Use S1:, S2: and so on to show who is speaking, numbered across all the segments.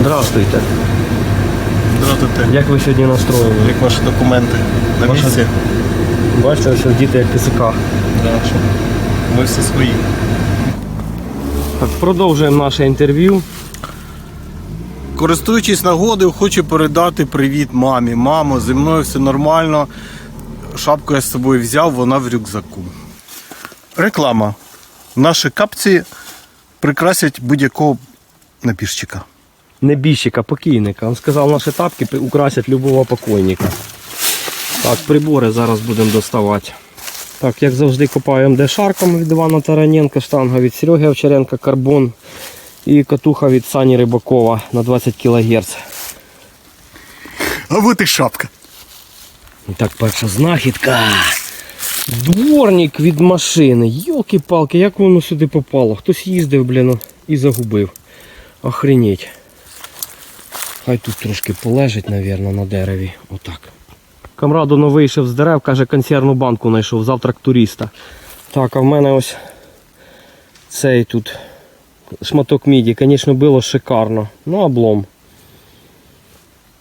S1: Здравствуйте.
S2: Здравствуйте.
S1: Як ви сьогодні настроєні?
S2: Як ваші документи? На
S1: Ваша-
S2: місці?
S1: Бачите, що діти як ТСК.
S2: Да, що ми всі свої.
S1: Так, продовжуємо наше інтерв'ю.
S2: Користуючись нагодою, хочу передати привіт мамі. Мамо, зі мною все нормально. Шапку я з собою взяв, вона в рюкзаку. Реклама. Наші капці прикрасять будь-якого напірщика.
S1: Небіжчика, покійника. Він сказав, наші тапки украсять любого покойника. Так, прибори зараз будемо доставати. Так, як завжди, копаємо дешарком від Івана Тараненка, штанга від Сереги Овчаренка, карбон і катуха від Сані Рибакова на 20 кГц.
S2: А вот і шапка.
S1: Так, перша знахідка. Дворник від машини. Йолки-палки, як воно сюди попало? Хтось їздив, блін, і загубив. Охренеть. Хай тут трошки полежить, мабуть, на дереві. Отак. Камрад воно вийшов з дерев, каже, консервну банку знайшов, завтрак туриста. Так, а в мене ось цей тут шматок міді. Звісно, було шикарно. Ну, облом.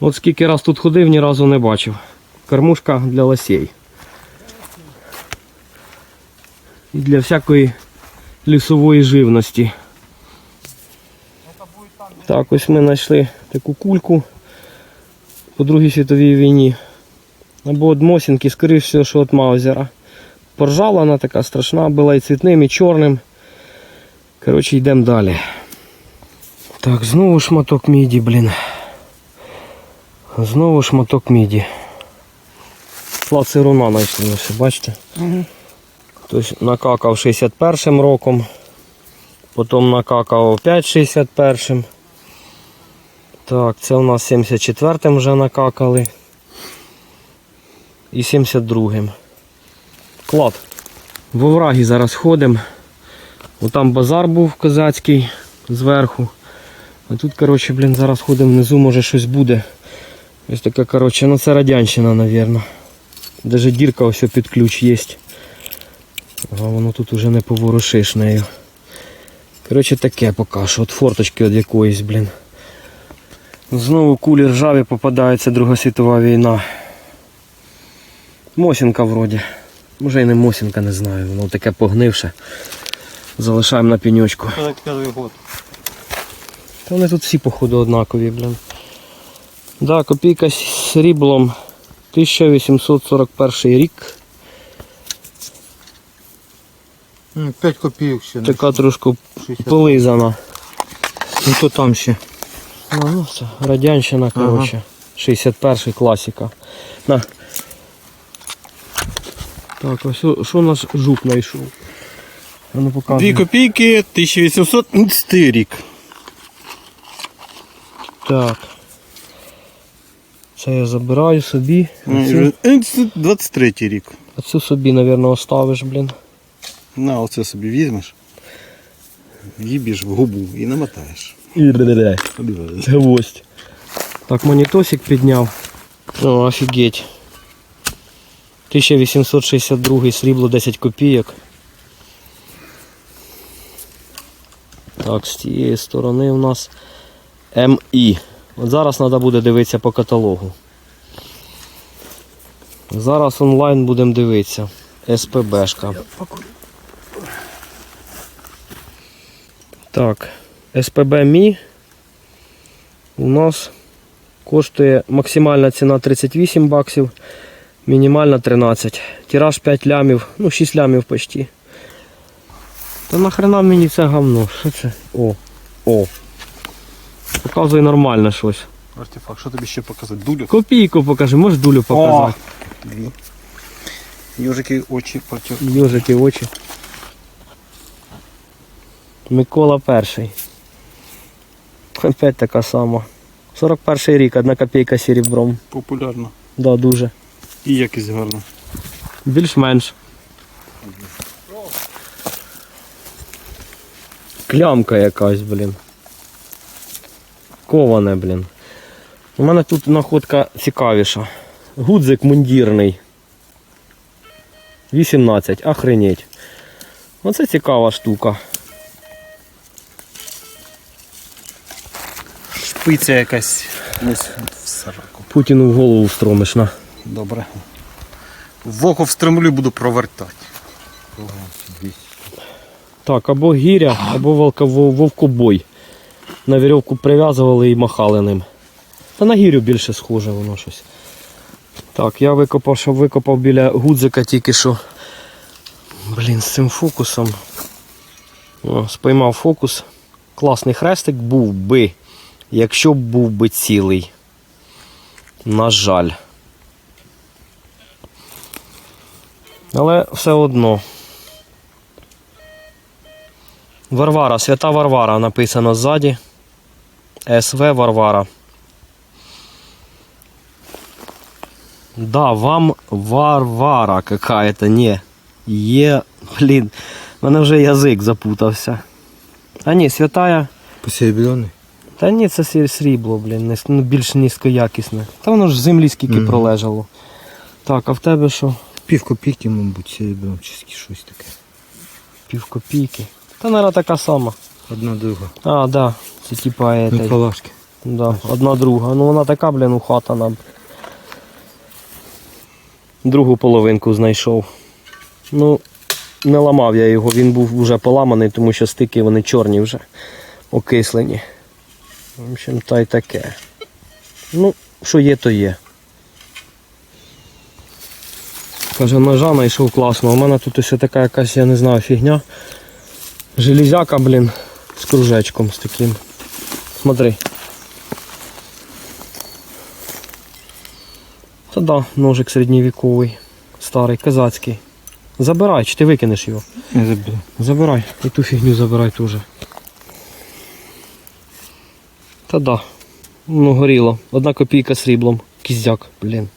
S1: От скільки раз тут ходив, ні разу не бачив. Кормушка для лосей. І для всякої лісової живності. Так, ось ми знайшли таку кульку по Другій світовій війні. Або від Мосінки, скоріш всього, що від Маузера. Поржала вона така страшна, була і цвітним, і чорним. Коротше, йдемо далі. Так, знову шматок міді, блін. Знову шматок міді. Плаци руна знайшли, ось, бачите? Хтось накакав 61-м роком, потім накакав опять 61-м. Так, це у нас 74-м вже накакали. І 72-м. Клад. В оврагі зараз ходимо. Отам базар був козацький зверху. А тут, коротше, блін, зараз ходимо внизу, може щось буде. Ось така, коротше, ну це радянщина, мабуть. Даже дірка ось під ключ є. А воно тут уже не поворушиш нею. Коротше таке поки що. От форточки від якоїсь, блін. Знову кулі ржаві попадаються Друга світова війна. Мосінка вроді. Може і не Мосінка, не знаю. Воно таке погнивше. Залишаємо на пеньочку.
S2: 45 год.
S1: Та вони тут всі, походу, однакові, блін. Да, копійка з сріблом 1841 рік.
S3: 5 копійок ще.
S1: Така трошки
S3: 60.
S1: полизана.
S3: Ну то там ще.
S1: А, ну це радянщина, коротше. 61 класика. На. Так, ось що- наш жук знайшов? Ну.
S2: Дві копійки 1800 рік.
S1: Так. Це я забираю собі. А цю,
S2: Е, 23 рік.
S1: а цю собі, мабуть, оставиш, блін.
S2: На, оце собі візьмеш. Їбіш в губу і намотаєш.
S1: Гвоздь. Так, монітосик підняв. О, офігеть. 1862 срібло 10 копійок. Так, з цієї сторони у нас МІ. От зараз треба буде дивитися по каталогу. Зараз онлайн будемо дивитися. СПБшка. Так, СПБ Мі у нас коштує максимальна ціна 38 баксів, мінімальна 13. Тираж 5 лямів, ну 6 лямів почти. Та нахрена мені це говно? Що це? О, о. Показує нормально щось.
S2: Артефакт, що тобі ще показати? Дулю?
S1: Копійку покажи, можеш дулю показати.
S2: Дві. Южики очі потяг.
S1: Йожики очі. Микола перший. Опять така сама. 41 рік, одна копійка серебром.
S2: Популярно.
S1: Да, дуже.
S2: І якість гарна.
S1: Більш-менш. Клямка якась, блін. Коване, блін. У мене тут находка цікавіша. Гудзик мундірний. 18, охренеть. Оце цікава штука.
S2: Шпиця якась. Ось в сараку.
S1: Путіну в голову стромиш на.
S2: Добре. В око встремлю буду провертати.
S1: Так, або гіря, або волка- вов- вовкобой. На вірьовку прив'язували і махали ним. Та на гірю більше схоже воно щось. Так, я викопав, щоб викопав біля гудзика тільки що. Блін, з цим фокусом. О, спіймав фокус. Класний хрестик був би, якщо б був би цілий. На жаль. Але все одно. Варвара, свята Варвара написано ззаді. СВ Варвара. Да, вам Варвара какая-то, не. Є, блін, в мене вже язик запутався. А ні, святая.
S3: Посеребренный.
S1: Та ні, це срібло, блін, ну, більш низькоякісне. Та воно ж в землі скільки
S3: Мгм.
S1: пролежало. Так, а в тебе що?
S3: Пів копійки, мабуть, серебром чи щось таке.
S1: Пів копійки. Та, наверное, така сама.
S3: Одна друга.
S1: А, да. Це типа этой. Да, одна друга. Ну вона така, блін, ухатана. Другу половинку знайшов. Ну, не ламав я його, він був вже поламаний, тому що стики вони чорні вже, окислені. В общем, та й таке. Ну, що є, то є. Каже, ножа знайшов класно. У мене тут ось така якась, я не знаю, фігня. Железяка, блін, з кружечком з таким. Смотри. Та да, ножик середньовіковий, старий, казацький. Забирай, чи ти викинеш його?
S3: Я заберу.
S1: Забирай. І ту фігню забирай теж. Та да. Ну, горіло. Одна копійка сріблом. Кіздяк, блін.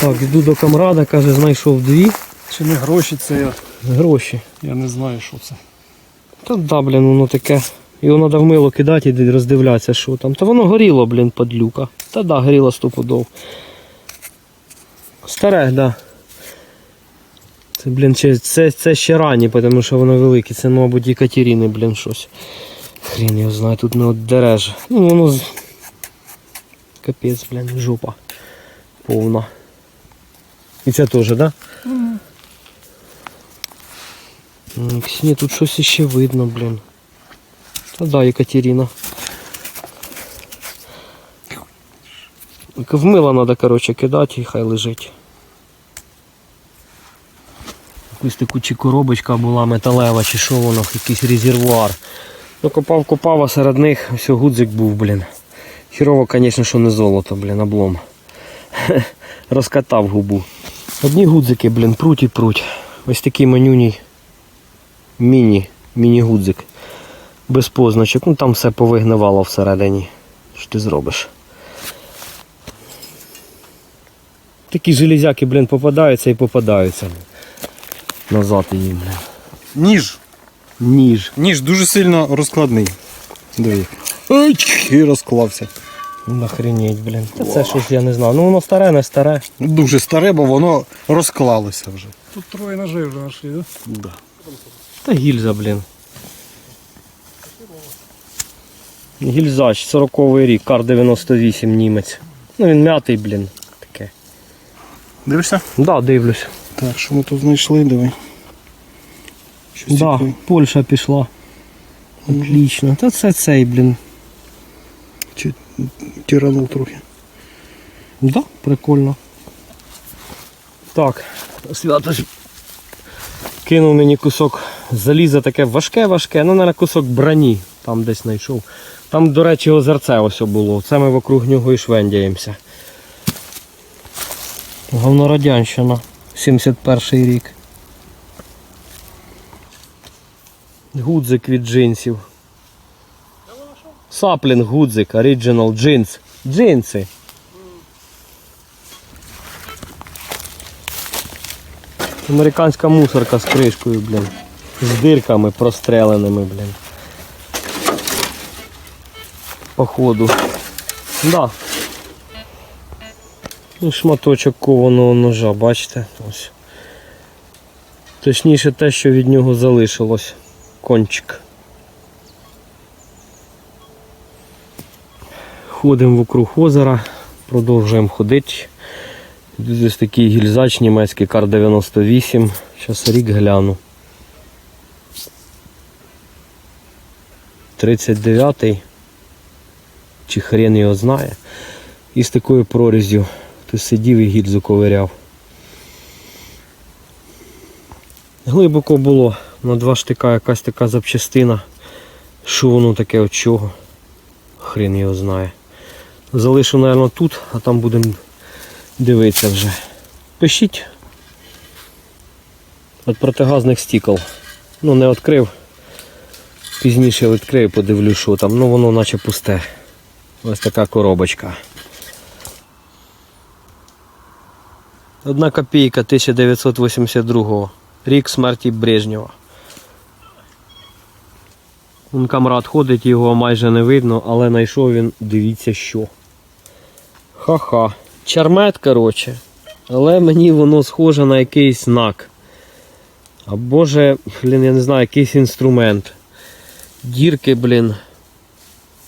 S1: Так, йду до камрада, каже, знайшов дві
S4: Чи не гроші це я,
S1: гроші.
S4: я не знаю, що це.
S1: Та да, блін, воно таке. Його треба в мило кидати і роздивлятися, що там. Та воно горіло, блін, падлюка. Та да, горіло стопудов. Старе, да. Це, блін, це, це ще ранні, тому що воно велике. Це, мабуть, і блін, щось. Хрін його знає, тут не оддереш. Ну, воно. Капець, блін, жопа. Повна. І це теж? Да? М, Ні, тут щось іще видно, блін. Та да, Екатерина. В мило треба, коротше, кидати і хай лежить. Якусь таку чи коробочка була металева, чи що воно, якийсь резервуар. Ну копав, копав, а серед них все гудзик був, блін. Хірово, звісно, що не золото, блін, облом. Розкатав губу. Одні гудзики, блін, пруть і пруть. Ось такий манюній міні, міні-гудзик. Без позначок. Ну там все повигнивало всередині. Що ти зробиш? Такі железяки, блін, попадаються і попадаються. Назад їм, блін.
S2: Ніж.
S1: Ніж.
S2: Ніж дуже сильно розкладний. Диви. І розклався.
S1: Нахренеть, блін. Та це щось я не знаю. Ну воно старе, не старе.
S2: Дуже старе, бо воно розклалося вже.
S4: Тут троє ножей вже знайшли, да?
S2: Да.
S1: Та гільза, блін. Гільзач, 40-й рік, кар 98 німець. Ну він м'ятий, блін. Таке.
S2: Дивишся?
S1: Да, дивлюсь.
S2: Так, що ми тут знайшли, диви. Щось
S1: Да,
S2: таке.
S1: Польща пішла. Отлично. Та це цей, блін.
S2: Чи тиранув трохи.
S1: Да, прикольно. Так, свято кинув мені кусок заліза таке важке-важке, ну, на кусок броні там десь знайшов. Там, до речі, озерце ось було. Це ми вокруг нього і швендяємося. Говнорадянщина, 71 рік. Гудзик від джинсів. Саплінг гудзик, оригінал джинс. Джинси. Американська мусорка з кришкою, блін. З дирками простреленими, блін. Походу. Да. І шматочок кованого ножа, бачите? Ось. Точніше те, що від нього залишилось. Кончик. Ходимо вокруг озера, продовжуємо ходити. Тут ось такий гільзач німецький Кар 98. Зараз рік гляну. 39-й. Чи хрен його знає. І з такою прорізю. Хтось сидів і гільзу ковиряв. Глибоко було на два штика якась така запчастина. Що воно таке от чого? Хрен його знає. Залишу, мабуть, тут, а там будемо дивитися вже. Пишіть. От протигазних стікол. Ну не відкрив. Пізніше відкрию, подивлю, що там. Ну воно наче пусте. Ось така коробочка. Одна копійка 1982 Рік смерті Брежнєва. Вон камрад ходить, його майже не видно, але знайшов він, дивіться що. Ха-ха. Чармет, коротше. Але мені воно схоже на якийсь знак. Або же, блін, я не знаю, якийсь інструмент. Дірки, блін.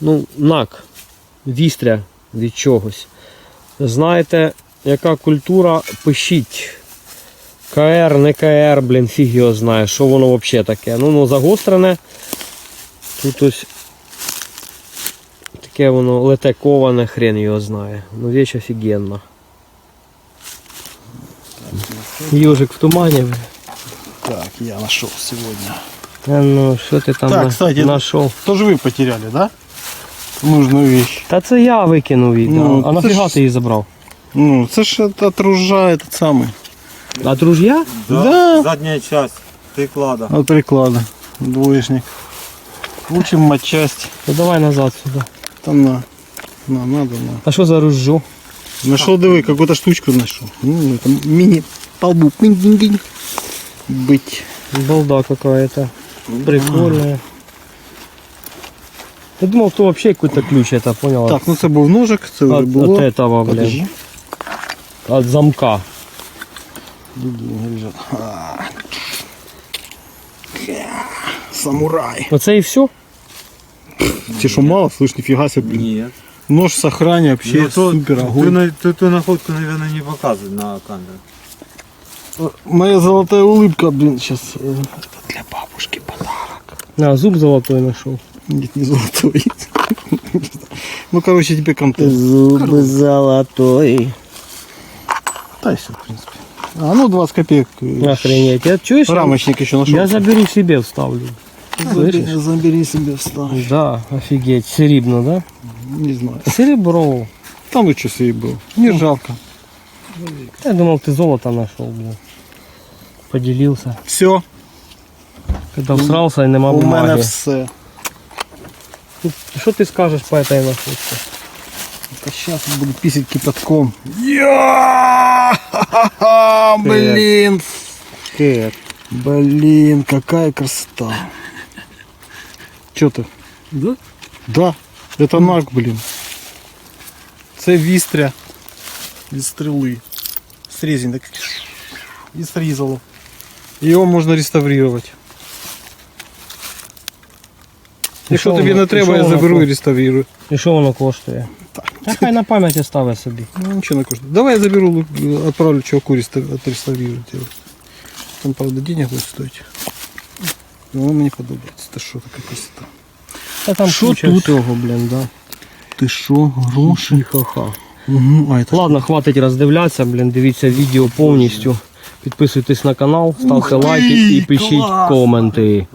S1: Ну, нак. Вістря від чогось. Знаєте, яка культура, пишіть. КР, не КР, блін, фіг його знає, що воно взагалі таке. Ну, ну загострене. Тут ось таке воно лете коване, хрен його знає. Ну віч офігенна. Йожик в тумані. бля.
S2: Так, я нашел сегодня.
S1: А ну, що ти там
S2: Так,
S1: на-
S2: кстати,
S1: знайшов?
S2: Тоже вы потеряли, да? Нужную вещь.
S1: Та це я викинув її.
S2: Ну,
S1: да. а
S2: це
S1: нафіга
S2: ж-
S1: ти її забрав?
S2: Ну, это ж от, от ружа этот самый.
S1: А друж'я?
S2: Да.
S3: Задняя часть приклада.
S2: От приклада. Двоечник. Учим матчасть.
S1: Ну давай назад сюди.
S2: Там на. На, надо, на.
S1: А що за ружжо?
S2: Нашел, давай, какую-то штучку нашел. Ну, это мини полбу. Пинь-динь-динь. Быть.
S1: Балда какая-то. Прикольная. Я думал, то вообще какой-то ключ это, понял?
S2: Так, ну це був ножик, це вже
S1: от,
S2: було.
S1: от этого, блин.
S2: Подожди.
S1: От замка.
S2: Деньги лежат. А. Самурай.
S1: Оце і все?
S2: Тебе что, мало? Слышь, нифига себе, блин.
S3: Нет.
S2: Нож с охране вообще
S3: Ну, то-
S2: супер
S3: ту,
S2: огонь.
S3: на- ту- ту находку, наверное, не показывают на камеру.
S2: Моя золотая улыбка, блин, сейчас. Это для бабушки подарок.
S1: А, зуб золотой нашел.
S2: Нет, не золотой. Ну, короче, тебе контент.
S1: Зуб золотой.
S2: Да, все, в принципе. А, ну, 20 копеек. э,
S1: Охренеть. Я чуешь?
S2: Рамочник еще нашел.
S1: Я заберу себе вставлю.
S2: Забери, забери себе вставь.
S1: Да, офигеть. Серебно, да?
S2: Не знаю.
S1: Серебро.
S2: Там и часы был. Не жалко.
S1: Я думал, ты золото нашел, блин. Поделился.
S2: Все,
S1: Когда всрался и нема
S2: у мене
S1: бумаги.
S2: все.
S1: Что ты скажешь по этой находке?
S2: Сейчас я буду писать кипятком. Я! Блин! Блин, какая красота. Че ты?
S1: Да?
S2: Да, это наг, блин. Це вістря від стріли. Срезень так і срізало. Його можна реставрувати. Якщо
S1: що
S2: тобі
S1: воно-
S2: не
S1: і
S2: треба,
S1: що
S2: я
S1: воно
S2: заберу
S1: ко-
S2: і реставрую.
S1: І що воно коштує? Та хай на пам'ять ставить собі.
S2: Ну, ничего не коштує. Давай я заберу, э, отправлю чуваку реста- отреставрировать его. Там, правда, денег будет стоить. Но воно мені подобається. Та що така красота?
S1: Та там
S2: Що
S1: куча
S2: тут?
S1: всього, блін, да.
S2: Ти що, гроші?
S1: Ха-ха.
S2: Угу. А, это
S1: Ладно, хватить роздивлятися, блін, дивіться відео повністю. Підписуйтесь на канал, ставте лайки і пишіть
S2: клас!
S1: коменти.